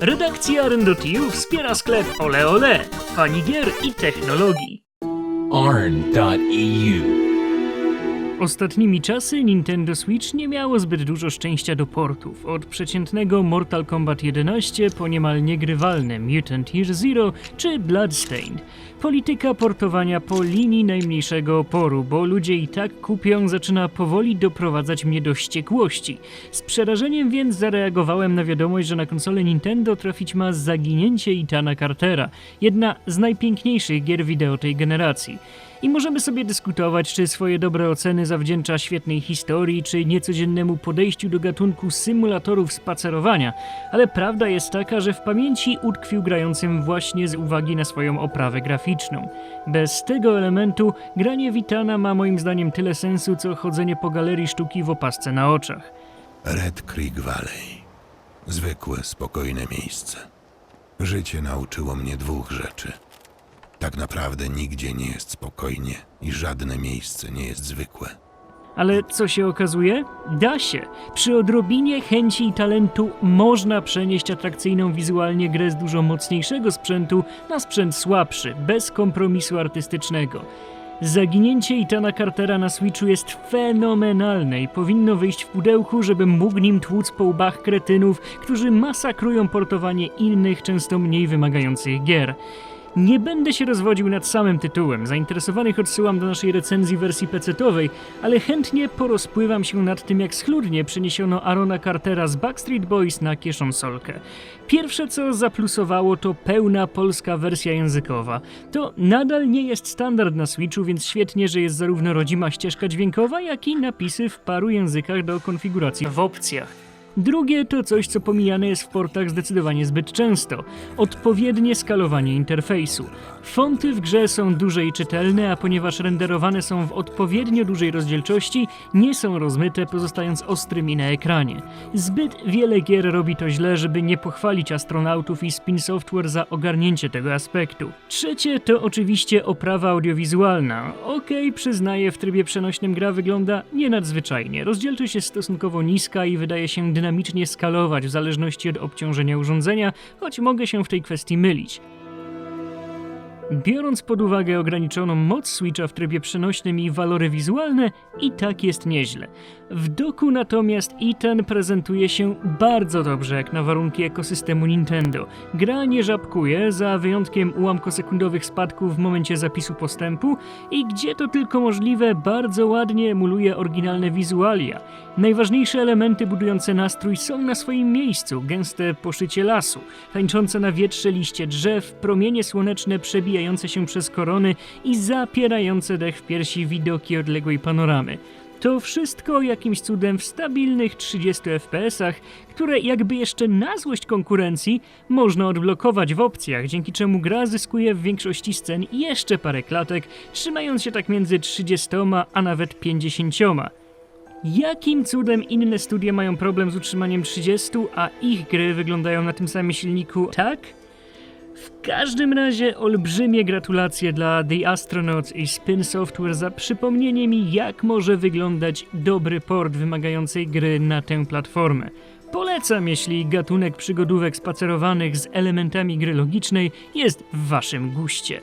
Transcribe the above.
Redakcja Arendo.tu wspiera sklep Ole Ole, fani gier i technologii. arn.eu. Ostatnimi czasy Nintendo Switch nie miało zbyt dużo szczęścia do portów. Od przeciętnego Mortal Kombat 11 po niemal niegrywalne Mutant Year Zero czy Bloodstained. Polityka portowania po linii najmniejszego oporu, bo ludzie i tak kupią, zaczyna powoli doprowadzać mnie do wściekłości. Z przerażeniem więc zareagowałem na wiadomość, że na konsolę Nintendo trafić ma zaginięcie Itana Cartera, jedna z najpiękniejszych gier wideo tej generacji. I możemy sobie dyskutować, czy swoje dobre oceny zawdzięcza świetnej historii, czy niecodziennemu podejściu do gatunku symulatorów spacerowania, ale prawda jest taka, że w pamięci utkwił grającym właśnie z uwagi na swoją oprawę graficzną. Bez tego elementu granie Witana ma moim zdaniem tyle sensu, co chodzenie po galerii sztuki w opasce na oczach. Red Creek Valley. Zwykłe, spokojne miejsce. Życie nauczyło mnie dwóch rzeczy. Tak naprawdę nigdzie nie jest spokojnie i żadne miejsce nie jest zwykłe. Ale co się okazuje? Da się. Przy odrobinie chęci i talentu można przenieść atrakcyjną wizualnie grę z dużo mocniejszego sprzętu na sprzęt słabszy, bez kompromisu artystycznego. Zaginięcie Itana Cartera na Switchu jest fenomenalne i powinno wyjść w pudełku, żeby mógł nim tłuc po łbach kretynów, którzy masakrują portowanie innych, często mniej wymagających gier. Nie będę się rozwodził nad samym tytułem, zainteresowanych odsyłam do naszej recenzji wersji PC-owej, ale chętnie porozpływam się nad tym, jak schludnie przeniesiono Arona Cartera z Backstreet Boys na kieszonsolkę. Pierwsze co zaplusowało to pełna polska wersja językowa. To nadal nie jest standard na Switchu, więc świetnie, że jest zarówno rodzima ścieżka dźwiękowa, jak i napisy w paru językach do konfiguracji w opcjach. Drugie to coś, co pomijane jest w portach zdecydowanie zbyt często odpowiednie skalowanie interfejsu. Fonty w grze są duże i czytelne, a ponieważ renderowane są w odpowiednio dużej rozdzielczości, nie są rozmyte, pozostając ostrymi na ekranie. Zbyt wiele gier robi to źle, żeby nie pochwalić astronautów i Spin Software za ogarnięcie tego aspektu. Trzecie to oczywiście oprawa audiowizualna. Okej, przyznaję, w trybie przenośnym gra wygląda nie nadzwyczajnie. Rozdzielczość jest stosunkowo niska i wydaje się dynamicznie skalować w zależności od obciążenia urządzenia, choć mogę się w tej kwestii mylić. Biorąc pod uwagę ograniczoną moc Switcha w trybie przenośnym i walory wizualne, i tak jest nieźle. W doku natomiast Ethan prezentuje się bardzo dobrze jak na warunki ekosystemu Nintendo. Gra nie żabkuje, za wyjątkiem ułamkosekundowych spadków w momencie zapisu postępu i gdzie to tylko możliwe, bardzo ładnie emuluje oryginalne wizualia. Najważniejsze elementy budujące nastrój są na swoim miejscu, gęste poszycie lasu, tańczące na wietrze liście drzew, promienie słoneczne przebijające się przez korony i zapierające dech w piersi widoki odległej panoramy. To wszystko jakimś cudem w stabilnych 30 FPS-ach, które jakby jeszcze na złość konkurencji można odblokować w opcjach, dzięki czemu gra zyskuje w większości scen jeszcze parę klatek, trzymając się tak między 30 a nawet 50. Jakim cudem inne studia mają problem z utrzymaniem 30, a ich gry wyglądają na tym samym silniku tak? W każdym razie olbrzymie gratulacje dla The Astronauts i Spin Software za przypomnienie mi, jak może wyglądać dobry port wymagającej gry na tę platformę. Polecam, jeśli gatunek przygodówek spacerowanych z elementami gry logicznej jest w waszym guście.